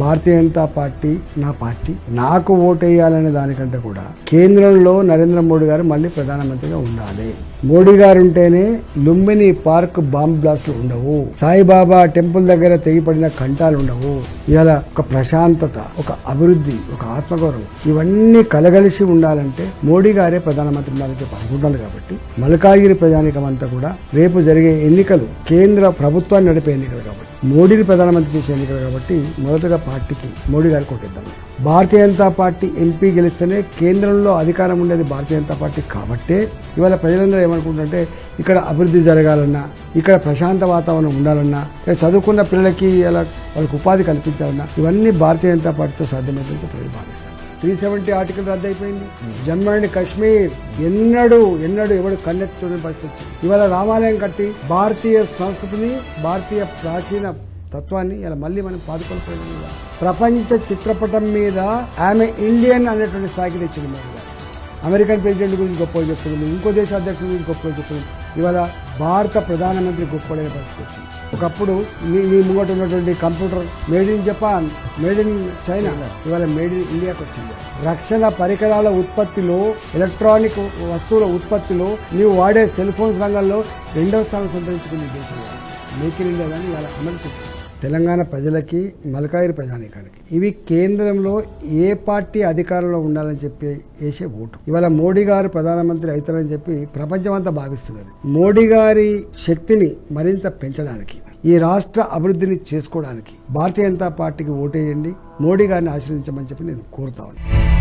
భారతీయ Janata party నా party. నాకు ఓటేయాలనే దానికంటే కూడా కేంద్రంలో నరేంద్ర మోడీ గారు మళ్ళీ ప్రధానమంత్రిగా ఉండాలి. మోడీ గారు ఉంటేనే లుంబిని పార్క్ బాంబ్ బ్లాస్ట్లు ఉండవు. సాయిబాబా టెంపుల్ దగ్గర తెగిపడిన కంటాలు ఉండవు ఇలా ఒక ప్రశాంతత ఒక అభివృద్ధి ఒక ఆత్మగౌరవం ఇవన్నీ కలగలిసి ఉండాలంటే మోడీ గారే ప్రధానమంత్రి ఉండాలని చెప్పి అనుకుంటున్నారు కాబట్టి మల్కాగిరి ప్రజానికం అంతా కూడా రేపు జరిగే ఎన్నికలు కేంద్ర ప్రభుత్వాన్ని నడిపే ఎన్నికలు కాబట్టి. మోడీని ప్రధానమంత్రి చేసే ఎన్నికలు కాబట్టి మొదటగా పార్టీకి మోడీ గారికి కొట్టిద్దాం భారతీయ జనతా పార్టీ ఎంపీ గెలిస్తేనే కేంద్రంలో అధికారం ఉండేది భారతీయ జనతా పార్టీ కాబట్టే ఇవాళ ప్రజలందరూ ఏమనుకుంటుంటే ఇక్కడ అభివృద్ధి జరగాలన్నా ఇక్కడ ప్రశాంత వాతావరణం ఉండాలన్నా ఇక్కడ చదువుకున్న పిల్లలకి ఇలా వాళ్ళకి ఉపాధి కల్పించాలన్నా ఇవన్నీ భారతీయ జనతా పార్టీతో సాధ్యమవుతుందని ప్రజలు భావిస్తారు. త్రీ సెవెంటీ ఆర్టికల్ రద్దయిపోయింది. జమ్మూ అండ్ కాశ్మీర్ ఎన్నడూ ఎన్నడూ ఎవడు కన్నెత్తి చూడని పరిస్థితి వచ్చింది. ఇవాళ రామాలయం కట్టి భారతీయ సంస్కృతిని భారతీయ ప్రాచీన తత్వాన్ని ఇలా మళ్ళీ మనం పాదుకొని ప్రపంచ చిత్రపటం మీద ఆమె ఇండియన్ అనేటువంటి స్థాయికి తెచ్చింది మరి అమెరికన్ ప్రెసిడెంట్ గురించి గొప్పగా చెప్తుంది ఇంకో దేశ అధ్యక్షుల గురించి గొప్పగా చెప్తుంది ఇవాళ భారత ప్రధానమంత్రి గొప్పలేని పరిస్థితి వచ్చింది. ఒకప్పుడు మీ మీ ముంగట ఉన్నటువంటి computer made in Japan made in China ఇవాళ మేడ్ ఇన్ ఇండియాకి వచ్చింది. రక్షణ పరికరాల ఉత్పత్తిలో ఎలక్ట్రానిక్ వస్తువుల ఉత్పత్తిలో నీవు వాడే సెల్ ఫోన్స్ రంగంలో రెండవ స్థానం సంతరించుకుంది దేశంలో. మేక్ ఇన్ ఇండియా కానీ ఇవాళ అమలు తెలంగాణ ప్రజలకి మలకాయిరి ప్రజానీకానికి. ఇవి కేంద్రంలో ఏ పార్టీ అధికారంలో ఉండాలని చెప్పి వేసే ఓటు. ఇవాళ మోడీ గారు ప్రధానమంత్రి అవుతారని చెప్పి ప్రపంచమంతా భావిస్తున్నది. మోడీ గారి శక్తిని మరింత పెంచడానికి ఈ రాష్ట్ర అభివృద్ధిని చేసుకోవడానికి భారతీయ జనతా పార్టీకి ఓటేయండి మోడీ గారిని ఆశ్రయించమని చెప్పి నేను కోరుతా ఉన్నాను.